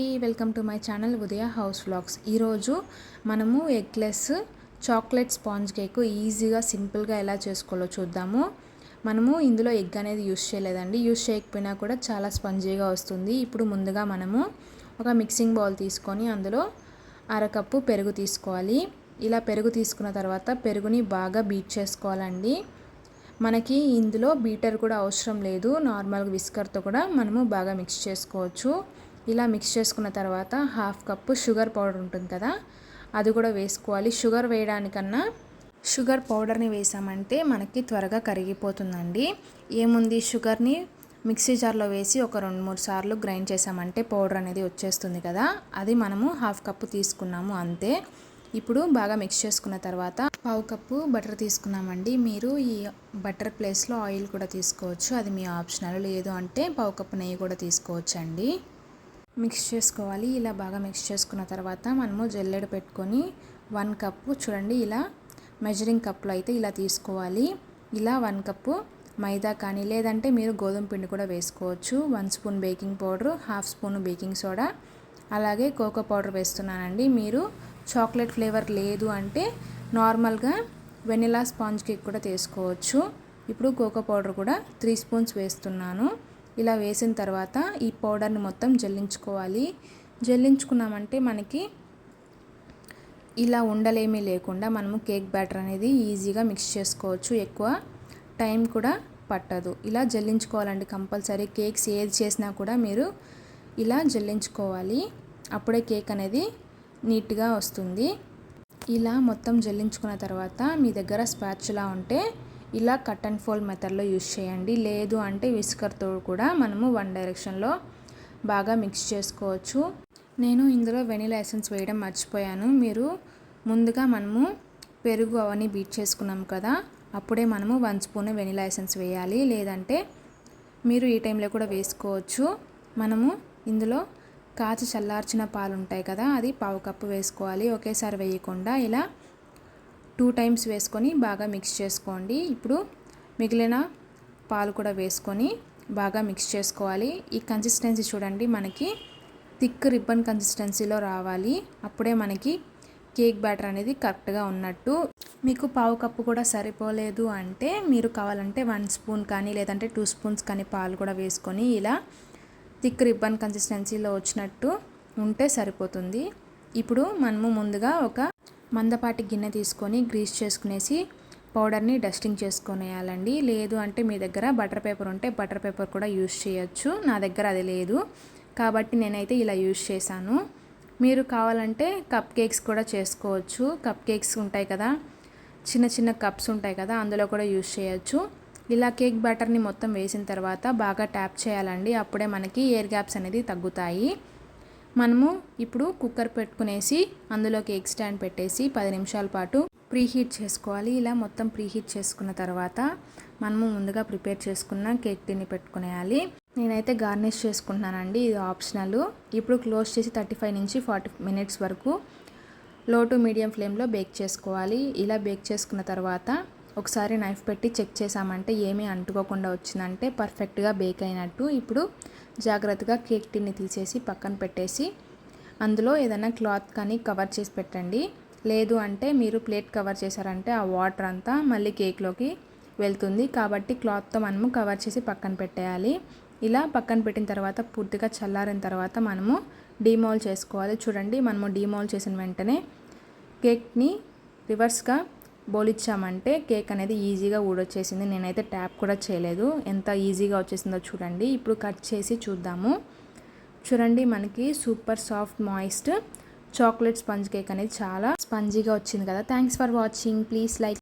అండి. Welcome to my channel Udaya house vlogs. ఈరోజు మనము ఎగ్లెస్ చాక్లెట్ స్పాంజ్ కేక్ ఈజీగా సింపుల్గా ఎలా చేసుకోవాలో చూద్దాము. మనము ఇందులో ఎగ్ అనేది యూస్ చేయలేదండి. యూస్ చేయకపోయినా కూడా చాలా స్పంజీగా వస్తుంది. ఇప్పుడు ముందుగా మనము ఒక మిక్సింగ్ బౌల్ తీసుకొని అందులో అరకప్పు పెరుగు తీసుకోవాలి. ఇలా పెరుగు తీసుకున్న తర్వాత పెరుగుని బాగా బీట్ చేసుకోవాలండి. మనకి ఇందులో బీటర్ కూడా అవసరం లేదు. నార్మల్గా విస్కర్తో కూడా మనము బాగా మిక్స్ చేసుకోవచ్చు. ఇలా మిక్స్ చేసుకున్న తర్వాత హాఫ్ కప్పు షుగర్ పౌడర్ ఉంటుంది కదా అది కూడా వేసుకోవాలి. షుగర్ వేయడానికన్నా షుగర్ పౌడర్ని వేసామంటే మనకి త్వరగా కరిగిపోతుందండి. ఏముంది షుగర్ని మిక్సీ జార్లో వేసి ఒక రెండు మూడు సార్లు గ్రైండ్ చేసామంటే పౌడర్ అనేది వచ్చేస్తుంది కదా అది మనము హాఫ్ కప్పు తీసుకున్నాము అంతే. ఇప్పుడు బాగా మిక్స్ చేసుకున్న తర్వాత పావు కప్పు బటర్ తీసుకున్నామండి. మీరు ఈ బటర్ ప్లేస్లో ఆయిల్ కూడా తీసుకోవచ్చు. అది మీ ఆప్షనల్ లేదు అంటే పావు కప్పు నెయ్యి కూడా తీసుకోవచ్చు అండి మిక్స్ చేసుకోవాలి. ఇలా బాగా మిక్స్ చేసుకున్న తర్వాత మనము జల్లెడ పెట్టుకొని వన్ కప్పు చూడండి ఇలా మెజరింగ్ కప్లో అయితే ఇలా తీసుకోవాలి. ఇలా వన్ కప్పు మైదా కానీ లేదంటే మీరు గోధుమ పిండి కూడా వేసుకోవచ్చు. One spoon baking powder half spoon baking soda అలాగే కోకో పౌడర్ వేస్తున్నానండి. మీరు చాక్లెట్ ఫ్లేవర్ లేదు అంటే నార్మల్గా వెనిలా స్పాంజ్ కేక్ కూడా తీసుకోవచ్చు. ఇప్పుడు కోకో పౌడర్ కూడా త్రీ స్పూన్స్ వేస్తున్నాను. ఇలా వేసిన తర్వాత ఈ పౌడర్ని మొత్తం జల్లించుకోవాలి. జల్లించుకున్నామంటే మనకి ఇలా ఉండలేమీ లేకుండా మనము కేక్ బ్యాటర్ అనేది ఈజీగా మిక్స్ చేసుకోవచ్చు. ఎక్కువ టైం కూడా పట్టదు. ఇలా జల్లించుకోవాలండి కంపల్సరీ. కేక్స్ ఏది చేసినా కూడా మీరు ఇలా జల్లించుకోవాలి. అప్పుడే కేక్ అనేది నీట్గా వస్తుంది. ఇలా మొత్తం జల్లించుకున్న తర్వాత మీ దగ్గర స్పాచ్లా ఉంటే ఇలా కట్ అండ్ ఫోల్డ్ మెథడ్లో యూస్ చేయండి. లేదు అంటే విస్కర్తో కూడా మనము వన్ డైరెక్షన్లో బాగా మిక్స్ చేసుకోవచ్చు. నేను ఇందులో వెనీలా ఎసెన్స్ వేయడం మర్చిపోయాను. మీరు ముందుగా మనము పెరుగు అవన్నీ బీట్ చేసుకున్నాం కదా అప్పుడే మనము వన్ స్పూన్ వెనీలా ఎసెన్స్ వేయాలి. లేదంటే మీరు ఈ టైంలో కూడా వేసుకోవచ్చు. మనము ఇందులో కాచి చల్లార్చిన పాలు ఉంటాయి కదా అది పావు కప్పు వేసుకోవాలి. ఒకేసారి వేయకుండా ఇలా టూ టైమ్స్ వేసుకొని బాగా మిక్స్ చేసుకోండి. ఇప్పుడు మిగిలిన పాలు కూడా వేసుకొని బాగా మిక్స్ చేసుకోవాలి. ఈ కన్సిస్టెన్సీ చూడండి మనకి థిక్ రిబ్బన్ కన్సిస్టెన్సీలో రావాలి. అప్పుడే మనకి కేక్ బ్యాటర్ అనేది కరెక్ట్గా ఉన్నట్టు. మీకు పావు కప్పు కూడా సరిపోలేదు అంటే మీరు కావాలంటే వన్ స్పూన్ కానీ లేదంటే టూ స్పూన్స్ కానీ పాలు కూడా వేసుకొని ఇలా థిక్ రిబ్బన్ కన్సిస్టెన్సీలో వచ్చినట్టు ఉంటే సరిపోతుంది. ఇప్పుడు మనము ముందుగా ఒక మందపాటి గిన్నె తీసుకొని గ్రీస్ చేసుకునేసి పౌడర్ని డస్టింగ్ చేసుకునేయాలండి. లేదు అంటే మీ దగ్గర బటర్ పేపర్ ఉంటే బటర్ పేపర్ కూడా యూస్ చేయొచ్చు. నా దగ్గర అది లేదు. కాబట్టి నేనైతే ఇలా యూస్ చేశాను. మీరు కావాలంటే కప్ కేక్స్ కూడా చేసుకోవచ్చు. కప్ కేక్స్ ఉంటాయి కదా చిన్న చిన్న కప్స్ ఉంటాయి కదా అందులో కూడా యూస్ చేయొచ్చు. ఇలా కేక్ బ్యాటర్ని మొత్తం వేసిన తర్వాత బాగా ట్యాప్ చేయాలండి. అప్పుడే మనకి ఎయిర్ గ్యాప్స్ అనేది తగ్గుతాయి. మనము ఇప్పుడు కుక్కర్ పెట్టుకునేసి అందులోకి ఎగ్ స్టాండ్ పెట్టేసి పది నిమిషాల పాటు ప్రీహీట్ చేసుకోవాలి. ఇలా మొత్తం ప్రీహీట్ చేసుకున్న తర్వాత మనము ముందుగా ప్రిపేర్ చేసుకున్న కేక్ తిని పెట్టుకునేయాలి. నేనైతే గార్నిష్ చేసుకుంటున్నానండి. ఇది ఆప్షనల్. ఇప్పుడు క్లోజ్ చేసి థర్టీ ఫైవ్ నుంచి ఫార్టీ మినిట్స్ వరకు లో టు మీడియం ఫ్లేమ్లో బేక్ చేసుకోవాలి. ఇలా బేక్ చేసుకున్న తర్వాత ఒకసారి నైఫ్ పెట్టి చెక్ చేసామంటే ఏమీ అంటుకోకుండా వచ్చిందంటే పర్ఫెక్ట్గా బేక్ అయినట్టు. ఇప్పుడు జాగ్రత్తగా కేక్ టిన్ని తీసేసి పక్కన పెట్టేసి అందులో ఏదైనా క్లాత్ కానీ కవర్ చేసి పెట్టండి. లేదు అంటే మీరు ప్లేట్ కవర్ చేశారంటే ఆ వాటర్ అంతా మళ్ళీ కేక్లోకి వెళ్తుంది. కాబట్టి క్లాత్తో మనము కవర్ చేసి పక్కన పెట్టేయాలి. ఇలా పక్కన పెట్టిన తర్వాత పూర్తిగా చల్లారిన తర్వాత మనము డీమోల్ చేసుకోవాలి. చూడండి మనము డీమోల్ చేసిన వెంటనే కేక్ని రివర్స్గా బోలిచ్చామంటే కేక్ అనేది ఈజీగా ఊడొచ్చేసింది. నేనైతే ట్యాప్ కూడా చేయలేదు. ఎంత ఈజీగా వచ్చేసిందో చూడండి. ఇప్పుడు కట్ చేసి చూద్దాము. చూడండి మనకి super soft moist. Chocolate sponge cake అనేది చాలా స్పంజీగా వచ్చింది కదా. Thanks for watching. Please like